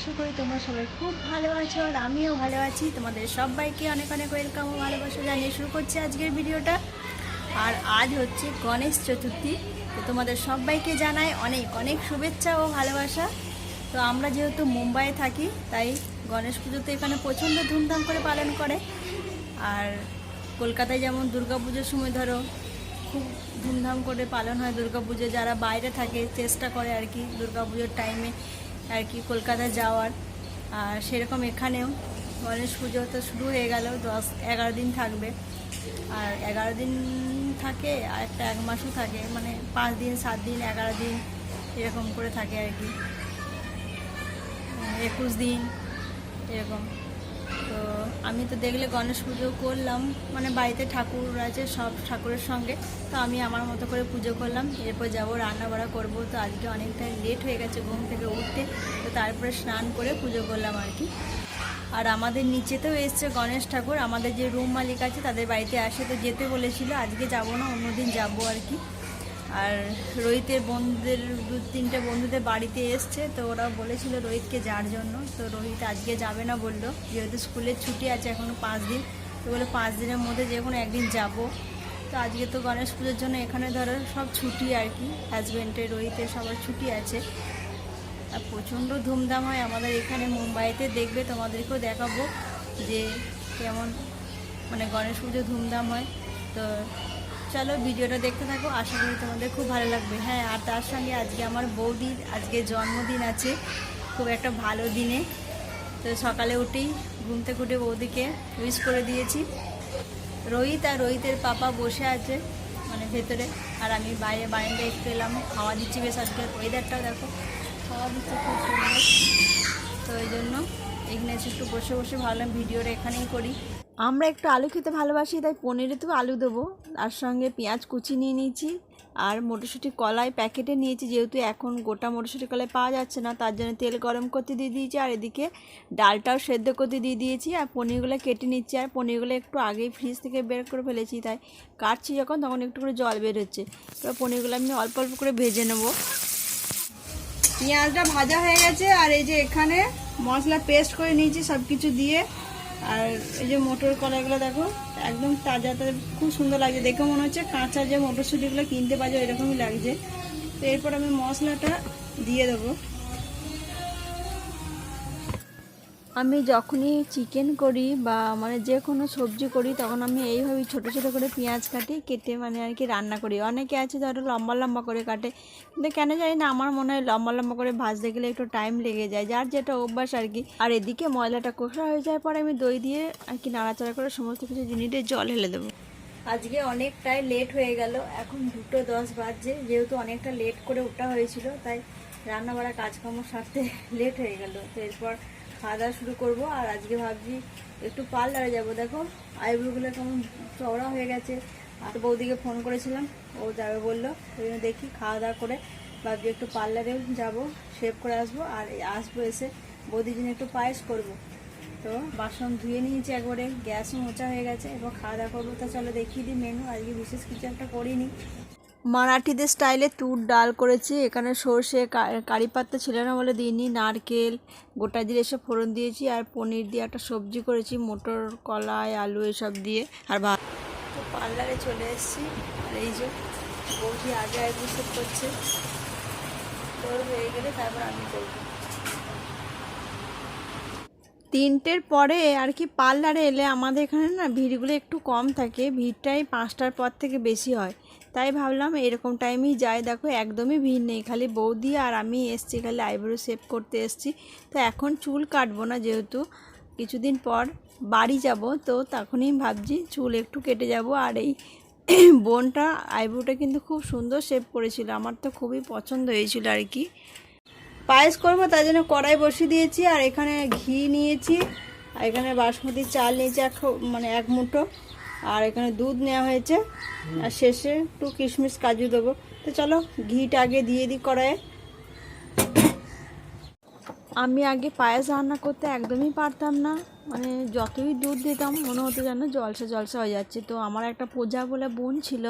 আশা করি তোমরা সবাই খুব ভালো আছো আর আমিও ভালো আছি। তোমাদের সবাইকে অনেক অনেক ওয়েলকাম ও ভালোবাসা জানিয়ে শুরু করছি আজকের ভিডিওটা। আর আজ হচ্ছে গণেশ চতুর্থী। তো তোমাদের সবাইকে জানাই অনেক অনেক শুভেচ্ছা ও ভালোবাসা। তো আমরা যেহেতু মুম্বাইয়ে থাকি, তাই গণেশ পুজো তো এখানে প্রচণ্ড ধুমধাম করে পালন করে। আর কলকাতায় যেমন পুজোর সময় ধরো, খুব ধুমধাম করে পালন হয় পুজো। যারা বাইরে থাকে, চেষ্টা করে আর কি পুজোর টাইমে আর কি, কলকাতা যাওয়ার। আর সেরকম এখানেও গণেশ পুজো তো শুরু হয়ে গেল, দশ, এগারো দিন থাকবে। আর এগারো দিন থাকে আর একটা এক মাসও থাকে মানে পাঁচ দিন, সাত দিন, এগারো দিন এরকম করে থাকে আর কি। একুশ দিন এরকম। তো আমি তো দেখলে গণেশ পুজো করলাম। মানে বাড়িতে ঠাকুর আছে সব ঠাকুরের সঙ্গে। তো আমি আমার মতো করে পুজো করলাম। এরপর যাব রান্না বাড়া করব। তো আজকে অনেকটাই লেট হয়ে গেছে ঘুম থেকে উঠতে। তো তারপরে স্নান করে পুজো করলাম আর কি। আর আমাদের নিচেতেও এসছে গণেশ ঠাকুর। আমাদের যে রুম মালিক আছে, তাদের বাড়িতে আসে। তো যেতে বলেছিল, আজকে যাব না, অন্যদিন যাব আর কি। আর রোহিতের বন্ধুদের, দু তিনটে বন্ধুদের বাড়িতে এসছে, তো ওরা বলেছিল রোহিতকে যাওয়ার জন্য। তো রোহিত আজকে যাবে না বলল, যেহেতু স্কুলের ছুটি আছে এখনও পাঁচ দিন, তো বলে পাঁচ দিনের মধ্যে যে কোনো একদিন যাব। তো আজকে তো গণেশ পুজোর জন্য এখানে ধরো সব ছুটি আর কি হাজব্যান্ডের রোহিতের সবার ছুটি আছে। আর প্রচণ্ড ধুমধাম হয়, আমাদের এখানে মুম্বাইতে দেখবে, তোমাদেরকেও দেখাবো যে কেমন মানে গণেশ পুজো ধুমধাম হয়। তো চলো ভিডিওটা দেখতে থাকো, আশা করি তোমাদের খুব ভালো লাগবে। হ্যাঁ আর তার সঙ্গে আজকে আমার বৌদির আজকে জন্মদিন আছে, খুব একটা ভালো দিনে। তো সকালে উঠেই ঘুম থেকে বৌদিকে উইশ করে দিয়েছি। রোহিত আর রোহিতের পাপা বসে আছে মানে ভেতরে, আর আমি বাইরে বারান্দায় একটু এলাম, হাওয়া দিচ্ছি বেশ আজকে। ওয়েদারটাও দেখো খাওয়া দিচ্ছে খুব সুন্দর। তো এই জন্য এখানে একটু বসে বসে ভাবলাম ভিডিওটা এখানেই করি। আমরা একটু আলু খেতে ভালোবাসি, তাই পনিরে তো আলু দেবো। তার সঙ্গে পেঁয়াজ কুচি নিয়ে নিয়েছি, আর মটরশুঁটি কলাই প্যাকেটে নিয়েছি, যেহেতু এখন গোটা মটরশুঁটি কলাই পাওয়া যাচ্ছে না, তার জন্য তেল গরম করতে দিয়ে দিয়েছি, আর এদিকে ডালটাও সেদ্ধ করতে দিয়ে দিয়েছি, আর পনিরগুলো কেটে নিচ্ছি, আর পনিরগুলো একটু আগেই ফ্রিজ থেকে বের করে ফেলেছি, তাই কাটছি যখন, তখন একটু করে জল বের হচ্ছে। এবার পনিরগুলো আমি অল্প অল্প করে ভেজে নেব। পেঁয়াজটা ভাজা হয়ে গেছে, আর এই যে এখানে মশলা পেস্ট করে নিয়েছি সব কিছু দিয়ে। আর এই যে মোটর কলাগুলো দেখো, একদম তাজা তাজা, খুব সুন্দর লাগছে। দেখে মনে হচ্ছে কাঁচা যে মটরশুঁটিগুলো কিনতে পাওয়া যায়, এরকমই লাগছে। তো এরপর আমি মশলাটা দিয়ে দেবো। আমি যখনই চিকেন করি বা মানে যে কোনো সবজি করি, তখন আমি এইভাবেই ছোট ছোট করে পেঁয়াজ কাটি, কেটে মানে আর কি রান্না করি। অনেকে আছে ধরো লম্বা লম্বা করে কাটে। কিন্তু কেন জানি না, আমার মনে হয় লম্বা লম্বা করে ভাজতে গেলে একটু টাইম লেগে যায়। যার যেটা অভ্যাস আর কি। আর এদিকে ময়লাটা কষা হয়ে যাওয়ার পরে আমি দই দিয়ে আর কি নাড়াচাড়া করে সমস্ত কিছু জিনিসে জল ঢেলে দেবো। আজকে অনেকটাই লেট হয়ে গেল। এখন দুটো দশ বাজছে। যেহেতু অনেকটা লেট করে ওঠা হয়েছিল, তাই রান্না বাড়া কাজকর্ম সারতে লেট হয়ে গেল। তো এরপর খাওয়া দাওয়া শুরু করব, আর আজকে ভাবছি একটু পার্লারে যাব। দেখো আইব্রোগুলো কেমন চওড়া হয়ে গেছে। আর বৌদিকে ফোন করেছিলাম, ও যাবে বলল, ওই জন্য দেখি খাওয়া দাওয়া করে ভাবছি একটু পার্লারে যাব, শেভ করে আসব, আর আসব এসে বৌদির জন্য একটু পায়েস করব। তো বাসন ধুয়ে নিয়েছি একবারে গ্যাসও মোচা হয়ে গেছে, এবার খাওয়া দাওয়া করব। তা চলো দেখিয়ে দিই মেনু আজকে বিশেষ কিছু একটা করিনি। মারাঠিদের স্টাইলে তুর ডাল করেছি। এখানে সর্ষে কারি পাত্তা ছিল না বলে দিইনি, নারকেল, গোটা জিরে এসব ফোড়ন দিয়েছি আর পনির দিয়ে একটা সবজি করেছি, মটর কলাই আলু এসব দিয়ে আর ভাত। তো পার্লারে চলে এসেছি আর এই যে বৌদি আগে আগে সব করছে। তোর হয়ে গেলে তারপর আমি করব। তিনটের পরে আর কি পার্লারে এলে আমাদের এখানে না ভিড়গুলো একটু কম থাকে, ভিড়টাই পাঁচটার পর থেকে বেশি হয়। তাই ভাবলাম এরকম টাইমেই যাই। দেখো, একদমই ভিড় নেই। খালি বৌদি আর আমি এসছি, খালি আইব্রো শেভ করতে এসছি। তো এখন চুল কাটবো না যেহেতু। কিছুদিন পর বাড়ি যাব, তো তখনই ভাবছি চুল একটু কেটে যাব। আর এই বোনটা আইব্রোটা কিন্তু খুব সুন্দর শেভ করেছিল। আমার তো খুবই পছন্দ হয়েছিল আর কি। পায়েস করব, তার জন্য কড়াই বসিয়ে দিয়েছি আর এখানে ঘি নিয়েছি। আর এখানে বাসমতি চাল নিয়েছি, এক মানে এক মুঠো। আর এখানে দুধ নেওয়া হয়েছে। আর শেষে একটু কিশমিশ কাজু দেবো। তো চলো, ঘিটা আগে দিয়ে দিই কড়াইয়ে। আমি আগে পায়েস রান্না করতে একদমই পারতাম না। মানে যতই দুধ দিতাম, মনে হতো যেন জলসা জলসা হয়ে যাচ্ছে। তো আমার একটা পূজা বলে বোন ছিল,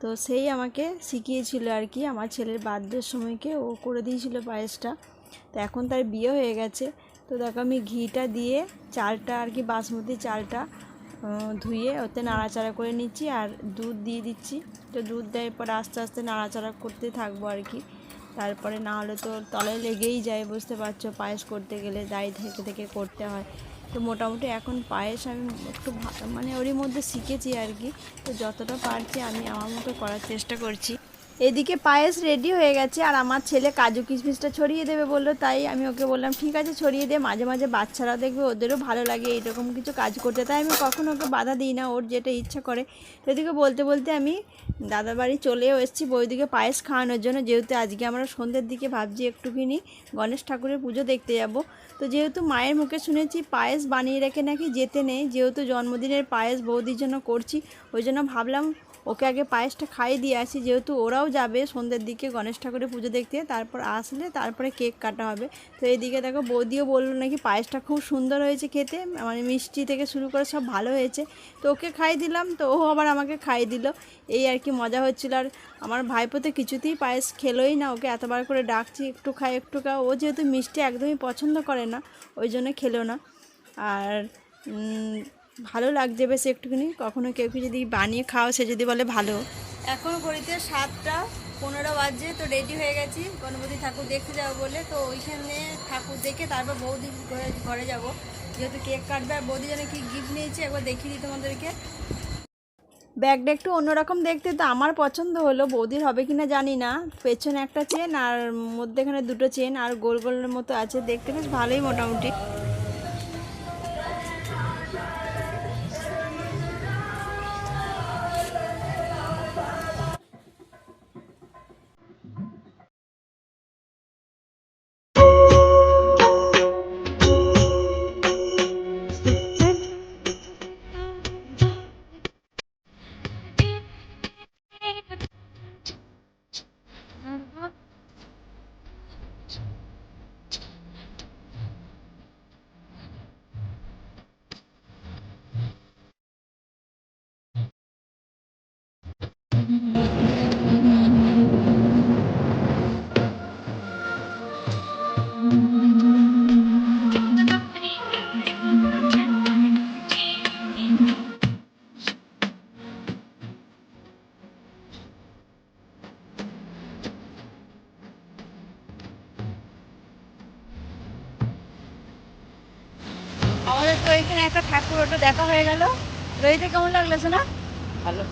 তো সেই আমাকে শিখিয়েছিল আর কি। আমার ছেলের বার্থডের সময়কে ও করে দিয়েছিল পায়েসটা। তো এখন তার বিয়ে হয়ে গেছে। তো দেখো আমি ঘিটা দিয়ে চালটা আর কি, বাসমতি চালটা ধুয়ে ওতে নাড়াচাড়া করে নিচ্ছি আর দুধ দিয়ে দিচ্ছি। তো দুধ দেওয়ার পর আস্তে আস্তে নাড়াচাড়া করতে থাকব আর কি। তারপরে না হলে তো তলায় লেগেই যায়, বুঝতে পারছ? পায়েস করতে গেলে দাঁড়িয়ে থেকে থেকে করতে হয়। তো মোটামুটি এখন পায়েস আমি একটু মানে ওরই মধ্যে শিখেছি আর কি। তো যতটা পারছি আমি আমার মতো করার চেষ্টা করছি। এদিকে পায়েস রেডি হয়ে গেছে আর আমার ছেলে কাজু কিশমিশটা ছড়িয়ে দেবে বলল, তাই আমি ওকে বললাম, ঠিক আছে, ছড়িয়ে দে, মাঝে মাঝে বাচ্চারা দেখবে ওদেরও ভালো লাগে এইরকম কিছু কাজ করতে। তাই আমি কখনো ওকে বাধা দিই না, ওর যেটা ইচ্ছা করে। এদিকে বলতে বলতে আমি দাদার বাড়ি চলেও এসেছি বৌদিকে পায়েস খাওয়ানোর জন্য, যেহেতু আজকে আমরা সন্ধ্যের দিকে ভাবছি একটুখানি গণেশ ঠাকুরের পুজো দেখতে যাব। তো যেহেতু মায়ের মুখে শুনেছি পায়েস বানিয়ে রেখে নাকি যেতে নেই, যেহেতু জন্মদিনের পায়েস বৌদির জন্য করছি, ওই জন্য ভাবলাম ওকে আগে পায়েসটা খাইয়ে দিয়ে আসি, যেহেতু ওরাও যাবে সন্ধ্যের দিকে গণেশ ঠাকুরের পুজো দেখতে, তারপর আসলে তারপরে কেক কাটা হবে। তো এইদিকে দেখো বৌদিও বলল নাকি পায়েসটা খুব সুন্দর হয়েছে খেতে মানে মিষ্টি থেকে শুরু করে সব ভালো হয়েছে। তো ওকে খাইয়ে দিলাম, তো ও আবার আমাকে খাইয়ে দিল। এই আর কি মজা হচ্ছিল। আর আমার ভাইপো তো কিছুতেই পায়েস খেলোই না, ওকে এতবার করে ডাকছি, একটু খাই, একটু খাও। ও যেহেতু মিষ্টি একদমই পছন্দ করে না, ওই জন্য খেলো না। আর ভালো লাগছে বেশ একটুখানি। কখনো কেউ কি যদি বানিয়ে খাও সে যদি বলে ভালো। এখন ঘড়িতে সাতটা পনেরো বাজে তো রেডি হয়ে গেছি। গণপতি ঠাকুর দেখতে যাব বলে তো ওইখানে ঠাকুর দেখে তারপর বৌদি ঘরে ঘরে যাব। যেহেতু কেক কাটবে আর বৌদি যেন কি গিফট নিয়েছে একবার দেখিয়ে দিই তোমাদেরকে। ব্যাগটা একটু অন্যরকম দেখতে তো আমার পছন্দ হলো। বৌদির হবে কি না জানি না। পেছনে একটা চেন আর মধ্যেখানে দুটো চেন আর গোল গোলের মতো আছে। দেখতে বেশ ভালোই মোটামুটি। তো এখানে একটা ঠাকুর ওটা দেখা হয়ে গেল। রইতে কেমন লাগল না ভালো।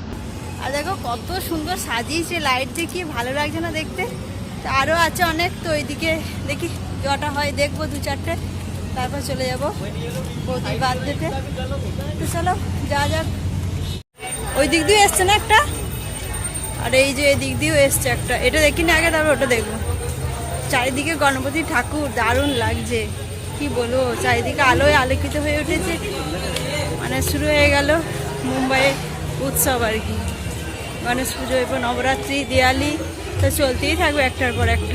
আর দেখো কত সুন্দর সাজিয়েছে লাইট দিয়ে কি ভালো লাগছে না দেখতে। তো আরও আছে অনেক তো ওইদিকে দেখি জটা হয় দেখব দু চারটে। তারপর চলে যাব বৌদির বাদ থেকে তো চলো যা যাক। ওই দিক দিয়ে এসছে না একটা? আর এই যে এদিক দিয়েও এসছে একটা। এটা দেখি না আগে তারপর ওটা দেখব। চারিদিকে গণপতি ঠাকুর দারুণ লাগছে। কি বলব, চারিদিকে আলোয় আলোকিত হয়ে উঠেছে। মানে শুরু হয়ে গেল মুম্বাইয়ের উৎসব আর কি। গণেশ পুজো, এরপর নবরাত্রি, দিওয়ালি, তো চলতেই থাকবে একটার পর একটা।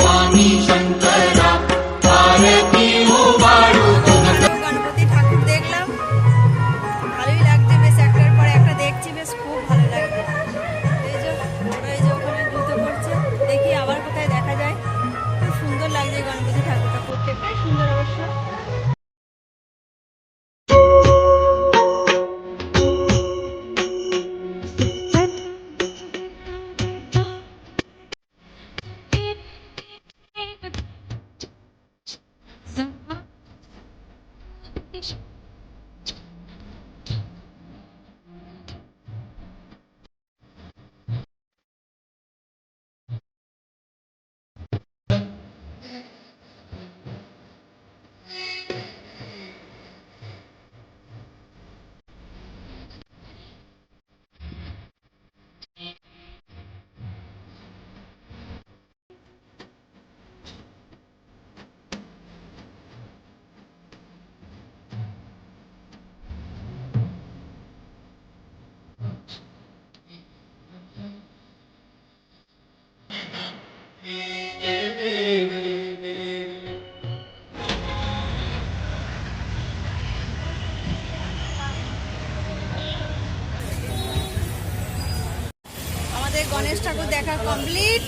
গণেশ ঠাকুর দেখা কমপ্লিট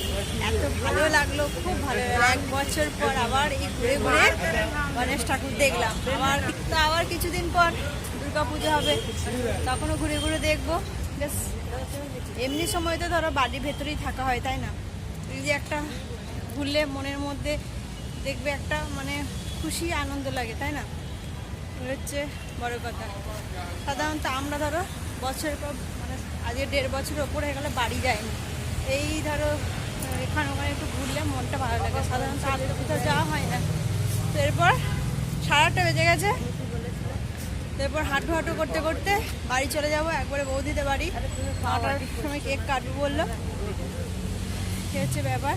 এত ভালো লাগল, খুব ভালো লাগল। এক বছর পর আবার এই ঘুরে ঘুরে গণেশ ঠাকুর দেখলাম। আবার তো আবার কিছুদিন পর দুর্গা পুজো হবে, তখনও ঘুরে ঘুরে দেখব। বেশ এমনি সময় তো ধরো বাড়ির ভেতরেই থাকা হয়, তাই না? এই যে একটা ঘুরলে মনের মধ্যে দেখবে একটা মানে খুশি, আনন্দ লাগে, তাই না? হচ্ছে বড় কথা। সাধারণত আমরা ধরো বছরের পর মানে আজকে দেড় বছর ওপরে হয়ে গেলে বাড়ি যাইনি। এই ধরো, এখানে ওখানে একটু ঘুরলে মনটা ভালো লাগে। সাধারণত আগে কোথাও যাওয়া হয় না। তো এরপর আটটা বেজে গেছে। এরপর হাঁটু হাঁটু করতে করতে বাড়ি চলে যাব। একবারে বৌদিতে বাড়ি। নটার সময় কেক কাটবো বলল। হচ্ছে ব্যাপার।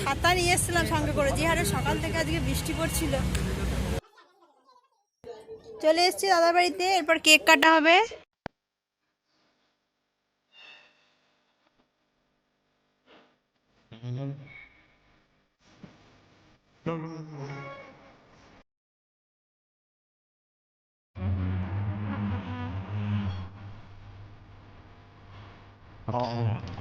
ছাতা নিয়ে এসেছিলাম সঙ্গে করে। যে হারে সকাল থেকে আজকে বৃষ্টি পড়ছিল। চলে এসেছি দাদার বাড়িতে। এরপর কেক কাটা হবে। 아. 어.